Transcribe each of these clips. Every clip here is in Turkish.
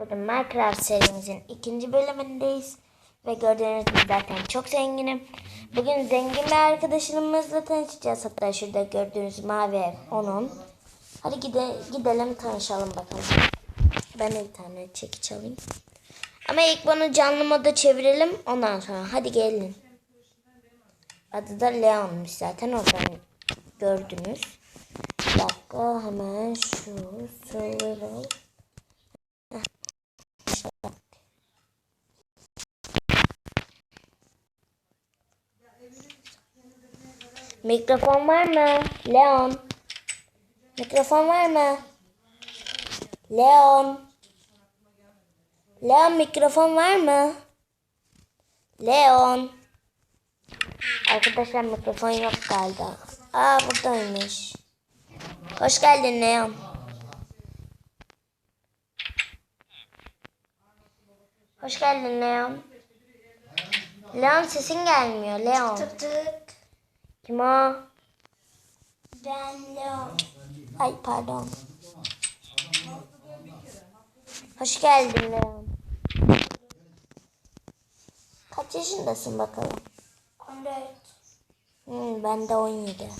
Bugün Minecraft serimizin ikinci bölümündeyiz. Ve gördüğünüz gibi zaten çok zenginim. Bugün zengin bir arkadaşımızla tanışacağız. Hatta şurada gördüğünüz mavi ev onun. Hadi gide, gidelim tanışalım bakalım. Ben bir tane çekiç alayım. Ama ilk bunu canlı moda çevirelim. Ondan sonra hadi gelin. Adı da Leon'muş zaten oradan gördünüz. Bir dakika hemen şu var mı? Leon. Mikrofon var mı? Leon. Leon mikrofon var mı? Leon. Arkadaşlar mikrofon yok galiba. Aa buradaymış. Hoş geldin Leon. Hoş geldin Leon. Leon sesin gelmiyor Leon. Tık tık. Kim o? Ben Leon. Ay pardon. Hoş geldin Leon. Kaç yaşındasın bakalım? 14. Hmm, ben de 17.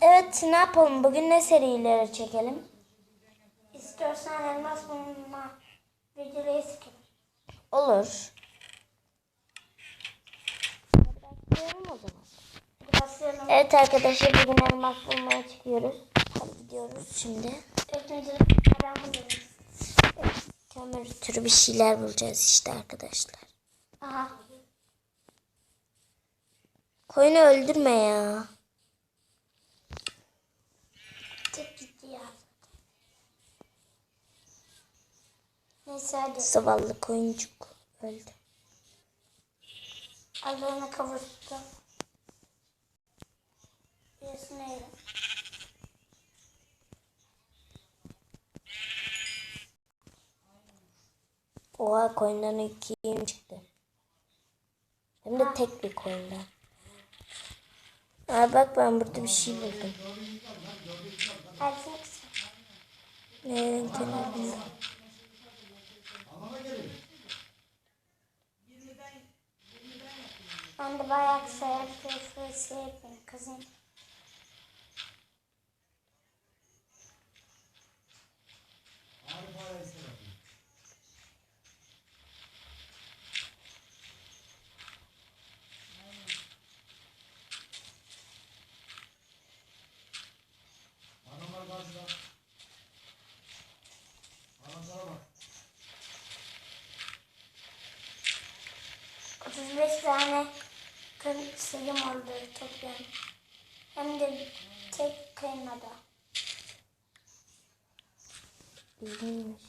Evet ne yapalım? Bugün ne serileri çekelim? İstiyorsan elmas bulma videoyu sıkın. Olur. Başlayalım o zaman. Başlayalım. Evet arkadaşlar bugün elmas bulmaya çıkıyoruz. Hadi gidiyoruz şimdi. Buluyorum. Kömür türü bir şeyler bulacağız işte arkadaşlar. Aha. Koyunu öldürme ya. Tık gitti ya. Neyse. Zavallı koyuncuk öldü. Allah'ına kavuştu. Yedim. Oha koyundan iki yem çıktı. Hem de tek bir koyundan. Aa bak ben burada bir şey buldum. Erkek kısa. Nerenin kenarında? Ben de bayağı kısa yapısı yapayım kızım. Otuz beş tane kın sayım oldu toplam. Hem de tek kıymada. İlginç.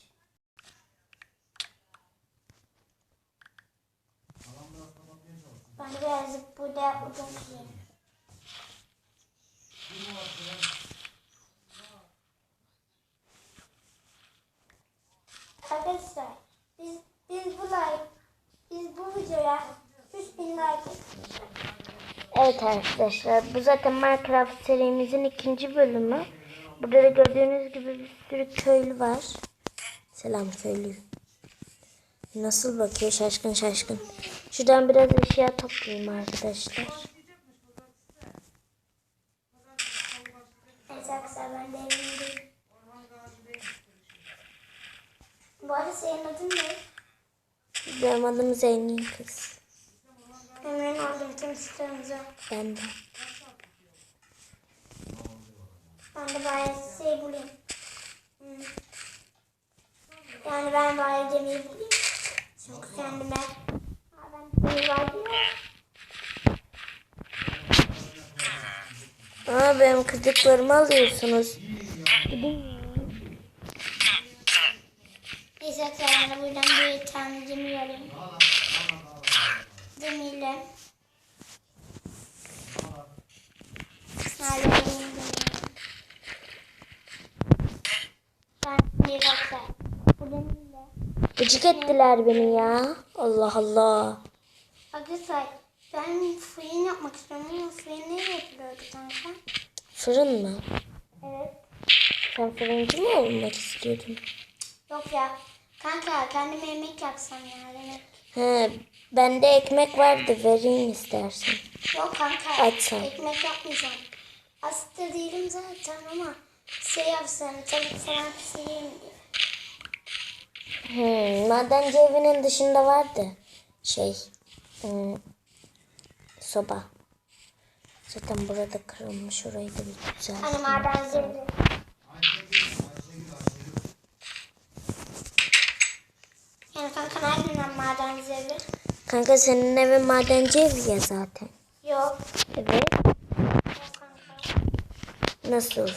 Ben birazcık burada odun kırayım. Arkadaşlar biz biz bu like biz bu videoya 3000 like Evet arkadaşlar bu zaten Minecraft serimizin ikinci bölümü. Burada da gördüğünüz gibi bir sürü köylü var. Selam köylü. Nasıl bakıyor şaşkın şaşkın. Şuradan biraz eşya toplayayım arkadaşlar. Bu arada senin adın ne? Benim adım Zengin kız. Memnun oldum tüm sıkıntınıza. Ben de. Ben de bayağı şey bulayım. Hmm. Yani ben bayağı gemiyi bulayım. Çünkü kendime ben gemi var. Aa benim kızıklarımı alıyorsunuz. Neyse arkadaşlar buradan bir tane gemi alayım. Gemiyle. Nerede benim? Ben bir baksa. Bu gemiyle. Gıcık ettiler beni ya. Allah Allah. Arkadaşlar ben fırın yapmak istiyorum ama fırın nereye yapılıyordu kanka? Fırın mı? Evet. Sen fırıncı mı olmak istiyordun? Yok ya. Kanka kendime yemek yapsam ya demek. He, bende ekmek vardı vereyim istersen. Yok kanka. Açsam. Ekmek yapmayacağım. Hasta değilim zaten ama şey yapsam tavuk falan pişireyim diye. Hmm, madenci evinin dışında vardı. Şey, hmm, soba. Zaten burada kırılmış orayı da bir güzel. Hani maden zevli. Yani kanka nereden maden zevli? Kanka senin evin madenci evi ya zaten. Yok. Evet. Yok kanka. Nasıl?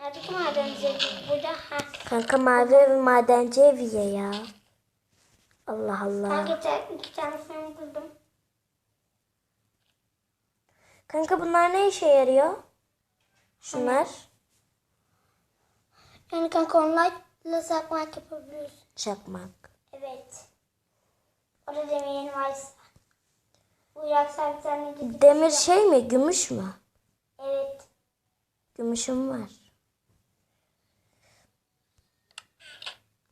Neredeki maden zevli? Burada. Ha. Kanka mavi evi madenci evi ya ya. Allah Allah. Kanka iki tane film buldum. Kanka bunlar ne işe yarıyor? Şunlar. Yani kanka onlarla sakmak yapabiliyorsun. Çakmak. Evet. Orada demeyin varsa. Uyaksa bir tane gidip. Demir şey mi? Gümüş mü? Evet. Gümüşüm var.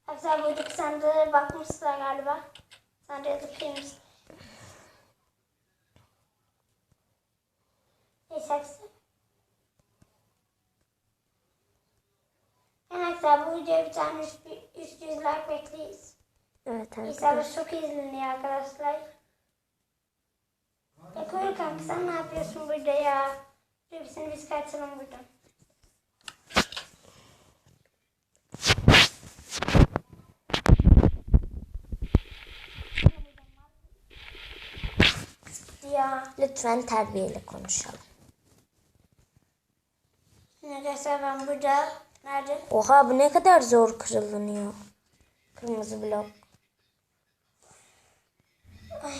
Aksel buradaki sandığa bakmışlar galiba. Sandığa tıklaymış. Neyse Yani Aksel bu videoya bir tane üst, üst yüz like bekleyiz. Evet arkadaşlar. çok izleniyor arkadaşlar. Ya Koyur kanka sen ne yapıyorsun burada ya? Seni biz kaçalım buradan. Ya. Lütfen terbiyeli konuşalım. Arkadaşlar ben burada. Nerede? Oha bu ne kadar zor kırılınıyor. Kırmızı blok. Ay.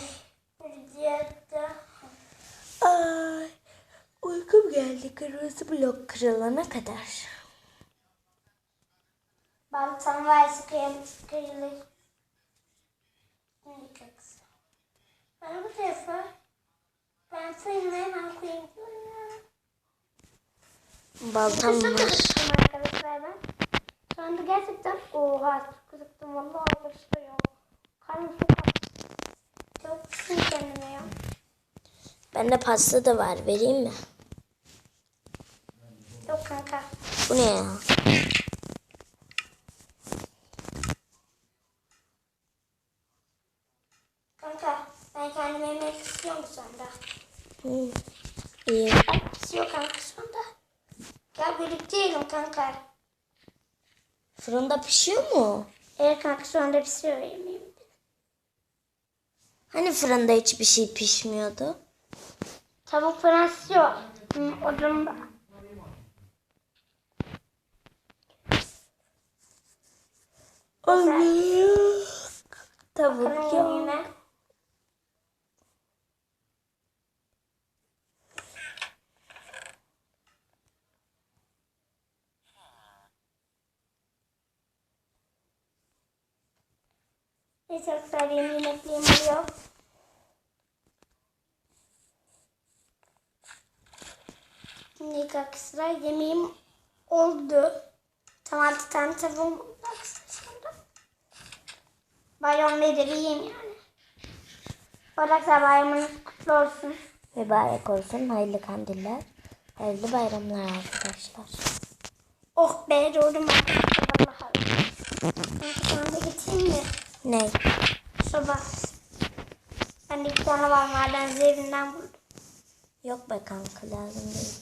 Burada da. Ay uykum geldi kırmızı blok kırılana kadar. Kıyalım. Kıyılır. İyi kız. Ben bu tarafa. Ben hemen koyayım. Baltam var. Şu anda gerçekten oha çok kızıktım vallahi arkadaşlar ya. Karnım çok aç. Çok kızım kendime ya. Bende pasta da var vereyim mi? Yok kanka. Bu ne ya? Kanka ben kendime yemek istiyorum anda. Hı. İyi. Bak pişiyor kanka anda. Gel birlikte yiyelim kanka. Fırında pişiyor mu? Evet kanka anda pişiyor yemeğim. Hani fırında hiçbir şey pişmiyordu? Tavuk falan pişiyor. Odamda. Allah. Tavuk yok. Neyse arkadaşlar benim yemekliğim oluyor. Şimdi arkadaşlar yemeğim oldu. Tam altı tane tavuğum oldu arkadaşlar. Bayramda da yiyeyim yani. Arkadaşlar bayramınız kutlu olsun. Mübarek olsun. Hayırlı kandiller. Hayırlı bayramlar arkadaşlar. Oh be doğdum arkadaşlar. Vallahi. Ben sana da getireyim mi? Ne? Soba. Ben bir tane var maden evinden buldum. Yok be kanka lazım değil.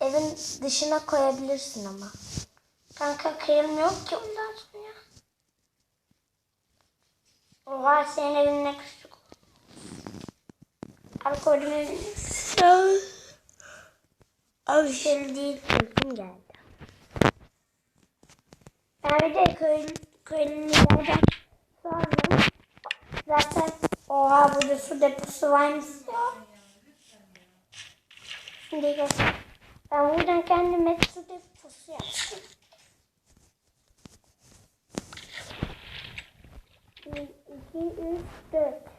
Evin dışına koyabilirsin ama. Kanka kıyılmıyor ki ondan sonra. Oha senin evin ne küçük. Alkolüm evin Abi güzel değil. uykum geldi. Ben bir de köy, köylülerden sordum. Zaten oha burada su deposu varmış ya. Şimdi göster. Ben buradan kendime su deposu yaptım. Bir, iki, üç, dört.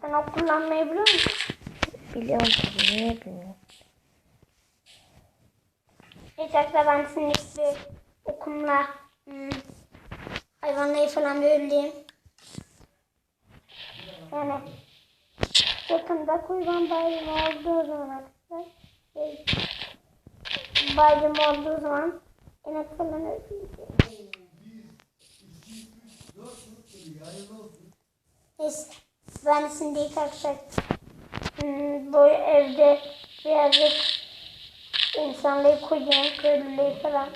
Sen ok kullanmayı biliyor musun? Biliyorum tabii niye bilmiyorum. Hiç akla ben şimdi bir okumla hmm, hayvanları falan böyleyim. Yani yakında kurban bayramı olduğu zaman arkadaşlar şey, bayram olduğu zaman inek falan öldüreceğim. Neyse ben şimdi arkadaşlar hmm, bu evde birazcık insanları koyuyorum, köylüleri falan.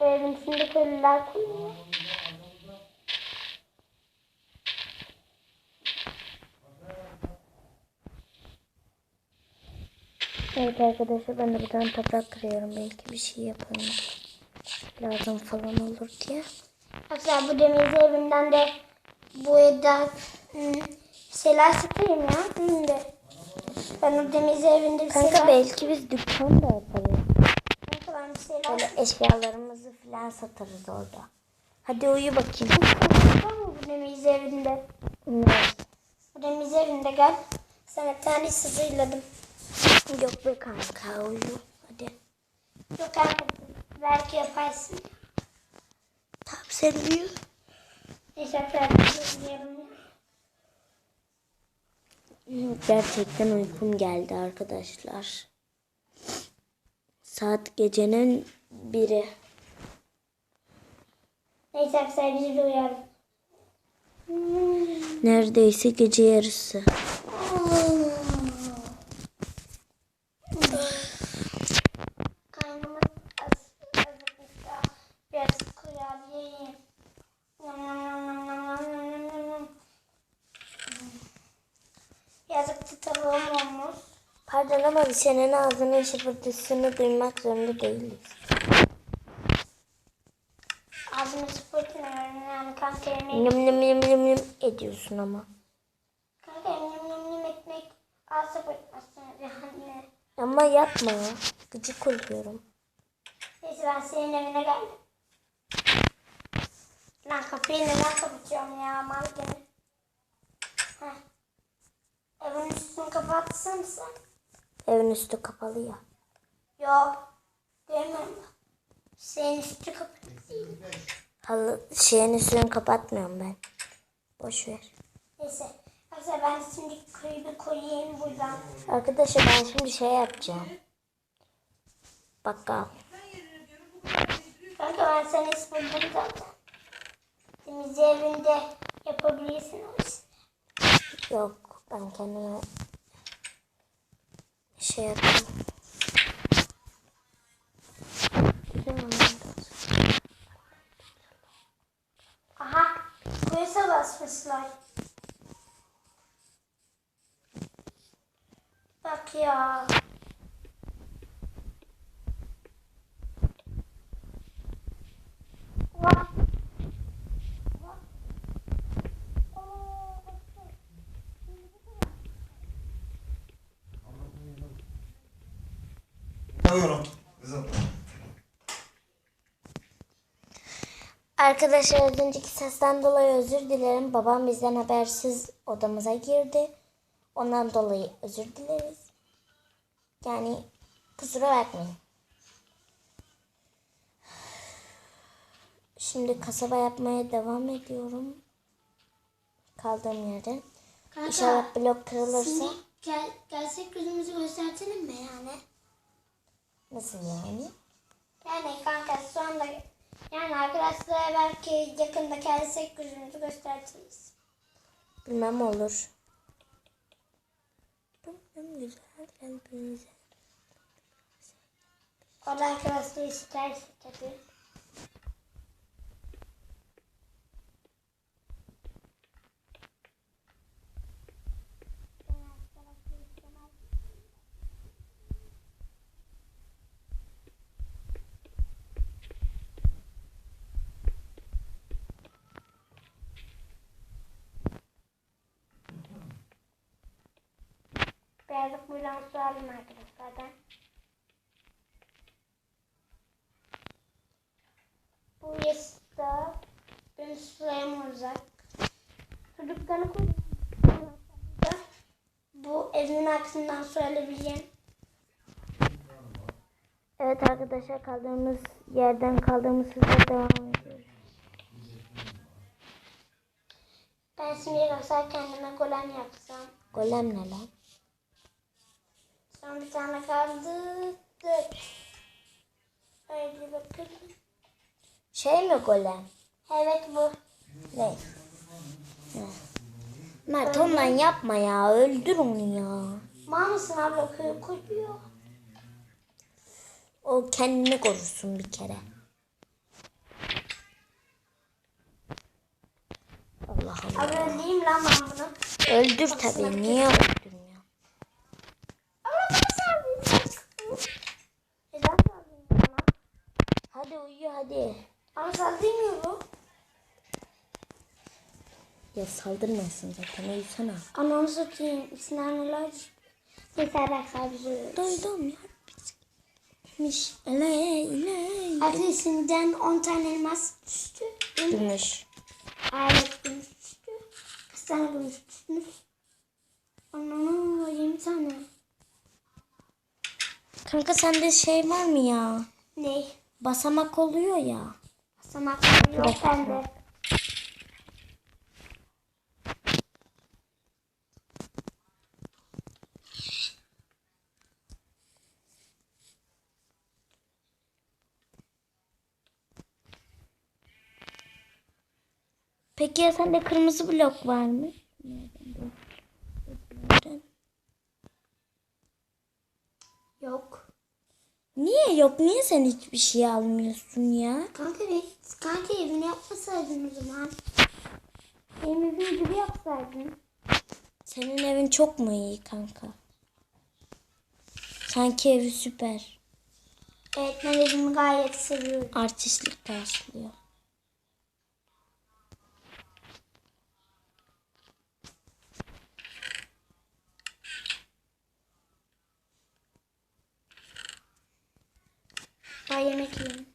Bu evin içinde köylüler koyuyor. Evet arkadaşlar ben de buradan toprak kırıyorum. Belki bir şey yaparım. Lazım falan olur diye. Hatta bu demir evinden de bu evden şeyler satayım ya. Şimdi. Ben o demir evinde bir Kanka şeyler... belki biz dükkan da yaparız. Kanka ben bir şeyler... Böyle eşyalarımızı falan satarız orada. Hadi uyu bakayım. Var mı bu demir evinde? Ne? Bu demir evinde gel. Sana bir tane sızıyladım. Yok be kanka uyu. Hadi. Yok kanka belki yaparsın. Tamam sen uyu. Teşekkür ederim. Gerçekten uykum geldi arkadaşlar. Saat gecenin biri. Neyse arkadaşlar bizi de uyarın. Neredeyse gece yarısı. Karnımız Senin ağzının şıpırtısını duymak zorunda değiliz. Ağzımı sıfırtmıyorum yani kanka yemeği. Nım nım nım nım ediyorsun ama. Kanka yem yem yem ekmek ağız sıfırtmasın yani. Ama yapma ya. Gıcık oluyorum. Neyse ben senin evine geldim. Lan kapıyı neden kapatıyorum ya mal gibi. Heh. Evin üstünü kapatsın sen. Evin üstü kapalı ya. Yok. Da. Senin üstü kapalı değil. Halı, şeyin üstünü kapatmıyorum ben. Boş ver. Neyse. Arkadaşlar ben şimdi kıyı koyayım buradan. Arkadaşlar ben şimdi şey yapacağım. Bakkal. Kanka ben sana ispirdim zaten. Temizliği evinde yapabilirsin. Yok ben kendime şey yapayım. Aha. Kuyusa basmışlar. Bak ya. Arkadaşlar az önceki sesten dolayı özür dilerim. Babam bizden habersiz odamıza girdi. Ondan dolayı özür dileriz. Yani kusura bakmayın. Şimdi kasaba yapmaya devam ediyorum. Kaldığım yerden. Kanka, İnşallah blok kırılırsa. Şimdi gel, gelsek gözümüzü göstertelim mi yani? Nasıl yani? Yani kanka şu anda yani arkadaşlara belki yakında gelsek gözümüzü gösteririz. Bilmem olur. Bilmem güzel kalbinize. O da arkadaşlar isterse tabii. Birazcık buradan su alayım arkadaşlardan. Bu yastıkta benim sıraya olacak. Çocuklarını koy. Bu evin aksından söyleyebileceğim. Evet arkadaşlar kaldığımız yerden kaldığımız hızla devam ediyoruz. Ben şimdi yoksa kendime golem yapsam. Golem ne lan? Son bir tane kaldı. Dur. Öyle bakın. Şey mi golem? Evet bu. Ne? Ne? Mert ondan yapma ya. Öldür onu ya. Mal mısın abla koy koyuyor. O kendini korursun bir kere. Allah Allah. Abla öldüreyim lan ben bunu. Öldür tabii. Niye öldürmüyor? Abla ben saldırayım. Neden saldırayım bana? Hadi uyu hadi. Ama saldırmıyor bu. Ya saldırmasın zaten uyusana. Ananı satayım. Neyse arkadaşlar bizi Duydum ya. Miş. Ele ele. Ateşinden 10 tane elmas düştü. Gümüş. Alet gümüş düştü. Kaç tane gümüş düştü? Ananı 20 tane. Kanka sende şey var mı ya? Ne? Basamak oluyor ya. Basamak yok bende. Peki ya sende kırmızı blok var mı? Yok. Niye yok? Niye sen hiçbir şey almıyorsun ya? Kanka be, kanka evini yapmasaydın o zaman. Benim evim gibi yapsaydın. Senin evin çok mu iyi kanka? Sanki evi süper. Evet ben evimi gayet seviyorum. Artistlik karşılıyor. Ben yemek yiyeyim.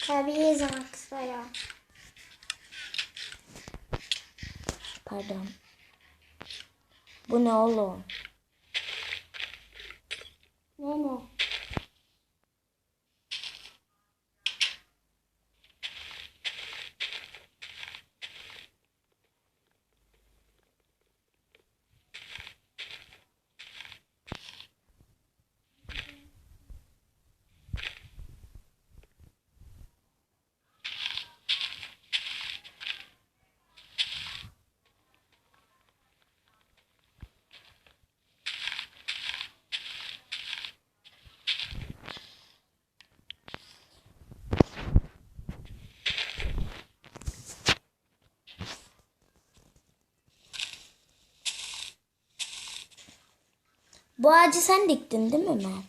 Tabii zaman kısa ya. Pardon. Bu ne oğlum? Ne ne? Bu ağacı sen diktin değil mi Mert?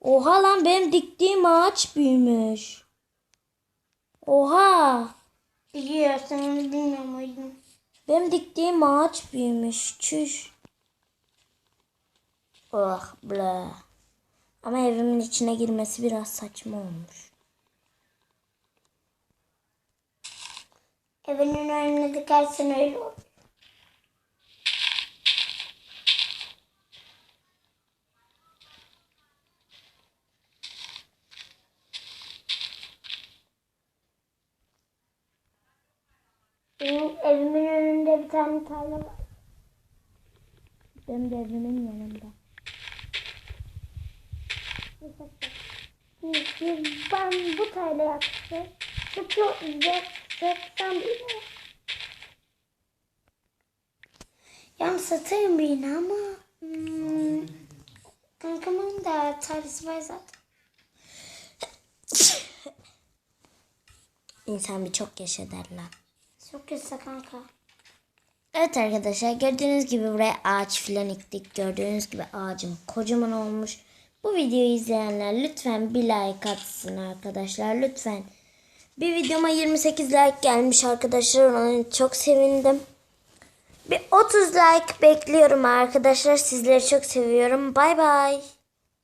Oha lan benim diktiğim ağaç büyümüş. Oha. Biliyorsun onu bilmiyor muydun? Benim diktiğim ağaç büyümüş. Çüş. Oh bla. Ama evimin içine girmesi biraz saçma olmuş. Evinin önüne dikersen öyle olur. Benim evimin önünde bir tane tarla var. Benim de evimin yanında. Biz, ben bu tarla yaptım. Çok güzel. Seksen bir Yani satayım birini ama hmm, kankamın da tarlası var zaten. İnsan bir çok yaşa derler. Çok güzel kanka. Evet arkadaşlar gördüğünüz gibi buraya ağaç filan ektik. Gördüğünüz gibi ağacım kocaman olmuş. Bu videoyu izleyenler lütfen bir like atsın arkadaşlar. Lütfen. Bir videoma 28 like gelmiş arkadaşlar. İçin çok sevindim. Bir 30 like bekliyorum arkadaşlar. Sizleri çok seviyorum. Bay bay.